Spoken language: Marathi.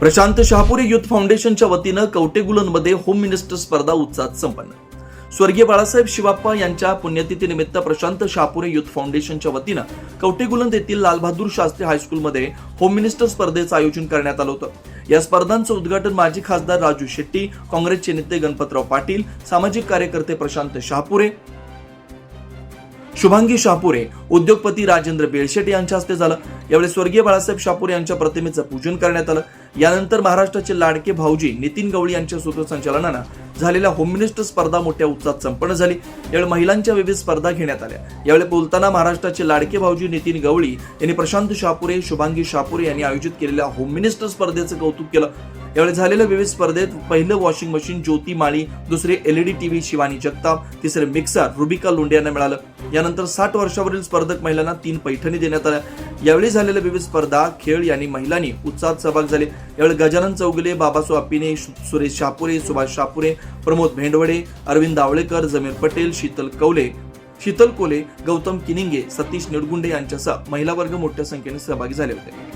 प्रशांत शहापुरी युथ फाउंडेशनच्या वतीनं कवटेगुलनमध्ये होम मिनिस्टर स्पर्धा उत्साहात संपन्न. स्वर्गीय बाळासाहेब शिवाप्पा यांच्या पुण्यतिथीनिमित्त प्रशांत शहापुरे युथ फाउंडेशनच्या वतीनं कवटेगुलंद येथील लालबहादूर शास्त्री हायस्कूलमध्ये होम मिनिस्टर स्पर्धेचं आयोजन करण्यात आलं होतं. या स्पर्धांचं उद्घाटन माजी खासदार राजू शेट्टी काँग्रेसचे नेते गणपतराव पाटील सामाजिक कार्यकर्ते प्रशांत शहापुरे शुभांगी शापुरे उद्योगपती राजेंद्र बेळशेट यांच्या हस्ते झालं. यावेळी स्वर्गीय बाळासाहेब शापुरे यांच्या प्रतिमेचं पूजन करण्यात आलं. यानंतर महाराष्ट्राचे लाडके भाऊजी नितीन गवळी यांच्या सूत्रसंचालनानं झालेल्या होम मिनिस्टर स्पर्धा मोठ्या उत्साहात संपन्न झाली. यावेळी महिलांच्या विविध स्पर्धा घेण्यात आल्या. यावेळी बोलताना महाराष्ट्राचे लाडके भाऊजी नितीन गवळी यांनी प्रशांत शापुरे शुभांगी शापुरे यांनी आयोजित केलेल्या होम मिनिस्टर स्पर्धेचं कौतुक केलं. यावेळी झालेल्या विविध स्पर्धेत पहिलं वॉशिंग मशीन ज्योती माळी दुसरे एलईडी टीव्ही शिवानी जगताप तिसरे मिक्सर रुबिका लोंडे यांना मिळालं. यानंतर साठ वर्षावरील स्पर्धक महिलांना तीन पैठणी देण्यात आल्या. यावेळी झालेल्या विविध स्पर्धा खेळ यांनी महिलांनी उत्साहात सहभाग झाले. यावेळी गजानन चौगुले बाबासो अपिने सुरेश शापुरे सुभाष शापुरे प्रमोद भेंडवडे अरविंद दावळेकर जमीर पटेल शीतल कवले शीतल कोले गौतम किनिंगे सतीश निडगुंडे यांच्यासह महिला वर्ग मोठ्या संख्येने सहभागी झाले होते.